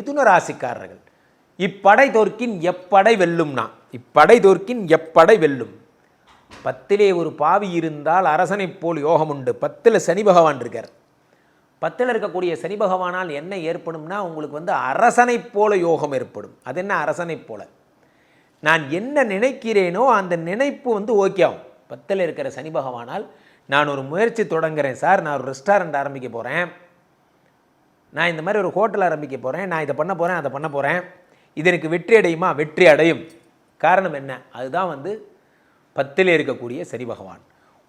மிதுன ராசிக்காரர்கள். இப்படை தோற்கின் எப்படை வெல்லும்னா இப்படை தோற்கின் எப்படை வெல்லும்? பத்திலே ஒரு பாவி இருந்தால் அரசனைப் போல் யோகம் உண்டு. பத்தில் சனி பகவான் இருக்கார். பத்தில் இருக்கக்கூடிய சனி பகவானால் என்ன ஏற்படும்னா உங்களுக்கு வந்து அரசனைப் போல யோகம் ஏற்படும். அது என்ன அரசனைப் போல? நான் என்ன நினைக்கிறேனோ அந்த நினைப்பு வந்து ஓகே ஆகும். பத்தில் இருக்கிற சனி பகவானால் நான் ஒரு முயற்சி தொடங்குறேன் சார். நான் ஒரு ரெஸ்டாரண்ட் ஆரம்பிக்க போகிறேன் நான் இந்த மாதிரி ஒரு ஹோட்டல் ஆரம்பிக்க போகிறேன் நான் இதை பண்ண போகிறேன் அதை பண்ண போகிறேன் இது எனக்கு வெற்றி அடையுமா? வெற்றி அடையும். காரணம் என்ன? அதுதான் வந்து பத்தில் இருக்கக்கூடிய சரி பகவான்.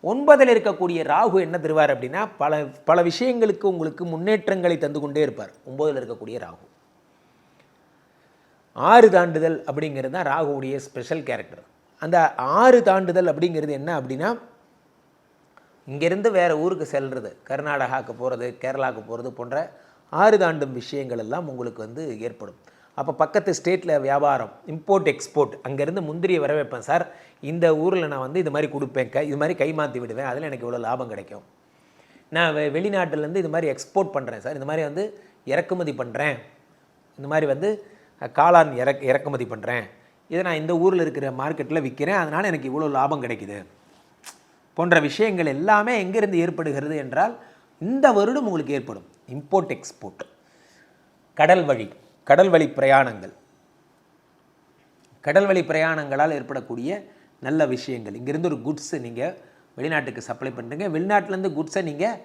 ஒன்பதில் இருக்கக்கூடிய ராகு என்ன தருவார் அப்படின்னா பல பல விஷயங்களுக்கு உங்களுக்கு முன்னேற்றங்களை தந்து கொண்டே இருப்பார். ஒன்பதில் இருக்கக்கூடிய ராகு. ஆறு தாண்டுதல் அப்படிங்கிறது தான் ராகுவுடைய ஸ்பெஷல் கேரக்டர் அந்த ஆறு தாண்டுதல் அப்படிங்கிறது என்ன அப்படின்னா இங்கேருந்து வேறு ஊருக்கு செல்வது கர்நாடகாவுக்கு போகிறது கேரளாவுக்கு போகிறது போன்ற ஆறு தாண்டும் விஷயங்கள் எல்லாம் உங்களுக்கு வந்து ஏற்படும். அப்போ பக்கத்து ஸ்டேட்டில் வியாபாரம் இம்போர்ட் எக்ஸ்போர்ட் அங்கேருந்து முந்திரியை வர வைப்பேன் சார். இந்த ஊரில் நான் வந்து இது மாதிரி கொடுப்பேன் க இது மாதிரி கை மாற்றி விடுவேன் அதில் எனக்கு இவ்வளோ லாபம் கிடைக்கும். நான் வெளிநாட்டிலேருந்து இது மாதிரி எக்ஸ்போர்ட் பண்ணுறேன் சார். இந்த மாதிரி வந்து இறக்குமதி பண்ணுறேன் இந்த மாதிரி வந்து காளான் இறக் இறக்குமதி பண்ணுறேன் இதை நான் இந்த ஊரில் இருக்கிற மார்க்கெட்டில் விற்கிறேன் அதனால் எனக்கு இவ்வளோ லாபம் கிடைக்குது. போன்ற விஷயங்கள் எல்லாமே எங்கேருந்து ஏற்படுகிறது என்றால் இந்த வருடம் உங்களுக்கு ஏற்படும். இம்போர்ட் எக்ஸ்போர்ட் கடல் வழி கடல் வழி பிரயாணங்கள். கடல் வழி பிரயாணங்களால் ஏற்படக்கூடிய நல்ல விஷயங்கள். இங்கேருந்து ஒரு குட்ஸு நீங்கள் வெளிநாட்டுக்கு சப்ளை பண்ணுறீங்க வெளிநாட்டிலேருந்து குட்ஸை நீங்கள்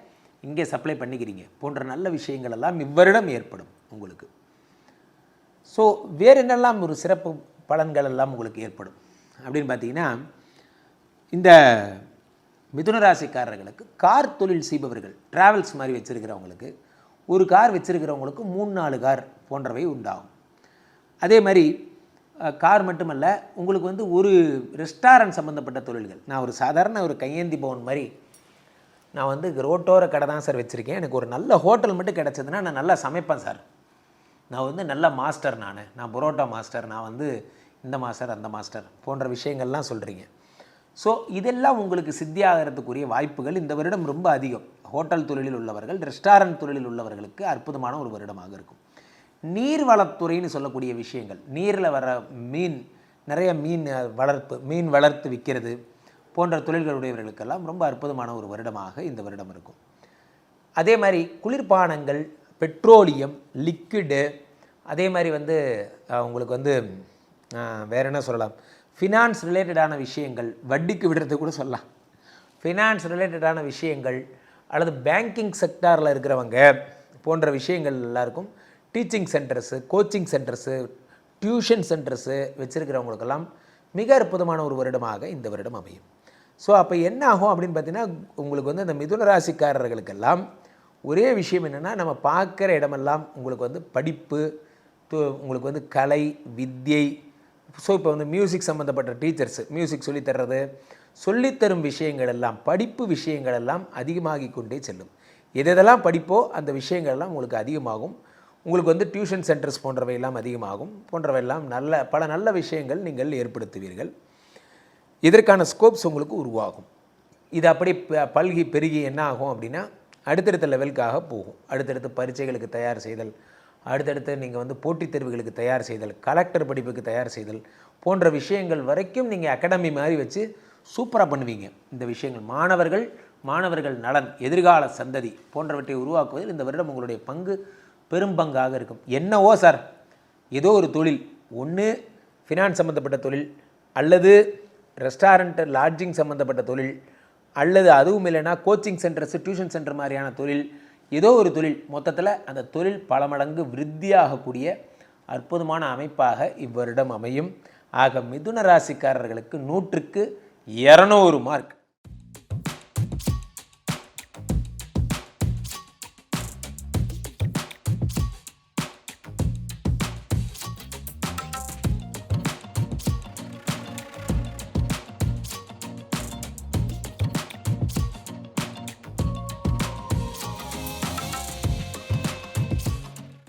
இங்கே சப்ளை பண்ணிக்கிறீங்க. போன்ற நல்ல விஷயங்கள் எல்லாம் இவ்வருடம் ஏற்படும் உங்களுக்கு. ஸோ வேறு என்னெல்லாம் ஒரு சிறப்பு பலன்கள் எல்லாம் உங்களுக்கு ஏற்படும்? அப்படின்னு பார்த்தீங்கன்னா இந்த மிதுன ராசிக்காரர்களுக்கு கார் தொழில் செய்பவர்கள் ட்ராவல்ஸ் மாதிரி வச்சுருக்கிறவங்களுக்கு ஒரு கார் வச்சுருக்கிறவங்களுக்கு மூணு நாலு கார் போன்றவை உண்டாகும். அதே மாதிரி கார் மட்டுமல்ல உங்களுக்கு வந்து ஒரு ரெஸ்டாரண்ட் சம்மந்தப்பட்ட தொழில்கள். நான் ஒரு சாதாரண ஒரு கையேந்தி பவன் மாதிரி நான் வந்து ரோட்டோர கடை தான் சார் வச்சுருக்கேன். எனக்கு ஒரு நல்ல ஹோட்டல் மட்டும் கிடச்சதுன்னா நான் நல்லா சமைப்பேன் சார். நான் வந்து நல்ல மாஸ்டர் நான். நான் புரோட்டா மாஸ்டர் நான் வந்து இந்த மாஸ்டர் அந்த மாஸ்டர் போன்ற விஷயங்கள்லாம் சொல்கிறீங்க ஸோ இதெல்லாம் உங்களுக்கு சித்தியாகிறதுக்குரிய வாய்ப்புகள் இந்த வருடம் ரொம்ப அதிகம். ஹோட்டல் தொழிலில் உள்ளவர்கள் ரெஸ்டாரண்ட் தொழிலில் உள்ளவர்களுக்கு அற்புதமான ஒரு வருடமாக இருக்கும். நீர்வளத்துறைன்னு சொல்லக்கூடிய விஷயங்கள் நீரில் வர மீன் நிறைய மீன் வளர்ப்பு மீன் வளர்த்து விற்கிறது போன்ற தொழில்களுடையவர்களுக்கெல்லாம் ரொம்ப அற்புதமான ஒரு வருடமாக இந்த வருடம் இருக்கும். அதே மாதிரி குளிர்பானங்கள் பெட்ரோலியம் லிக்விடு அதே மாதிரி வந்து உங்களுக்கு வந்து அஹ், வேற என்ன சொல்லலாம்? ஃபினான்ஸ் ரிலேட்டடான விஷயங்கள் வட்டிக்கு விடுறது கூட சொல்லலாம். ஃபினான்ஸ் ரிலேட்டடான விஷயங்கள் அல்லது பேங்கிங் செக்டாரில் இருக்கிறவங்க போன்ற விஷயங்கள் எல்லாருக்கும் teaching centres coaching centres tuition centres வச்சுருக்கிறவங்களுக்கெல்லாம் மிக அற்புதமான ஒரு வருடமாக இந்த வருடம் அமையும். ஸோ அப்போ என்ன ஆகும் அப்படின்னு பார்த்தீங்கன்னா உங்களுக்கு வந்து இந்த மிதுன ராசிக்காரர்களுக்கெல்லாம் ஒரே விஷயம் என்னென்னா நம்ம பார்க்குற இடமெல்லாம் உங்களுக்கு வந்து படிப்பு உங்களுக்கு வந்து கலை வித்யை ஸோ இப்போ வந்து மியூசிக் சம்மந்தப்பட்ட டீச்சர்ஸு மியூசிக் சொல்லித் தர்றது சொல்லித்தரும் விஷயங்கள் எல்லாம் படிப்பு விஷயங்கள் எல்லாம் அதிகமாகி கொண்டே செல்லும். எதெல்லாம் படிப்போ அந்த விஷயங்கள் எல்லாம் உங்களுக்கு அதிகமாகும். உங்களுக்கு வந்து டியூஷன் சென்டர்ஸ் போன்றவையெல்லாம் அதிகமாகும். போன்றவையெல்லாம் நல்ல பல நல்ல விஷயங்கள் நீங்கள் ஏற்படுத்துவீர்கள். இதற்கான ஸ்கோப்ஸ் உங்களுக்கு உருவாகும். இது அப்படி ப- பல்கி பெருகி என்ன ஆகும் அப்படின்னா அடுத்தடுத்த லெவலுக்காக போகும். அடுத்தடுத்து பரீட்சைகளுக்கு தயார் செய்தல் அடுத்தடுத்து நீங்கள் வந்து போட்டித் தேர்வுகளுக்கு தயார் செய்தல் கலெக்டர் படிப்புக்கு தயார் செய்தல் போன்ற விஷயங்கள் வரைக்கும் நீங்கள் அகாடமி மாதிரி வச்சு சூப்பராக பண்ணுவீங்க. இந்த விஷயங்கள் மாணவர்கள் மாணவர்கள் நலன் எதிர்கால சந்ததி போன்றவற்றை உருவாக்குவதில் இந்த வருடம் உங்களுடைய பங்கு பெரும்பங்காக இருக்கும். என்னவோ சார் ஏதோ ஒரு தொழில். ஒன்று ஃபினான்ஸ் சம்மந்தப்பட்ட தொழில் அல்லது ரெஸ்டாரண்ட்டு லாட்ஜிங் சம்மந்தப்பட்ட தொழில் அல்லது அதுவும் இல்லைன்னா கோச்சிங் சென்டர்ஸ் டியூஷன் சென்டர் மாதிரியான தொழில் ஏதோ ஒரு தொழில். மொத்தத்தில் அந்த தொழில் பல மடங்கு விருத்தியாகக்கூடிய அற்புதமான அமைப்பாக இவ்வருடம் அமையும். ஆக மிதுன ராசிக்காரர்களுக்கு நூற்றுக்கு இரநூறு மார்க்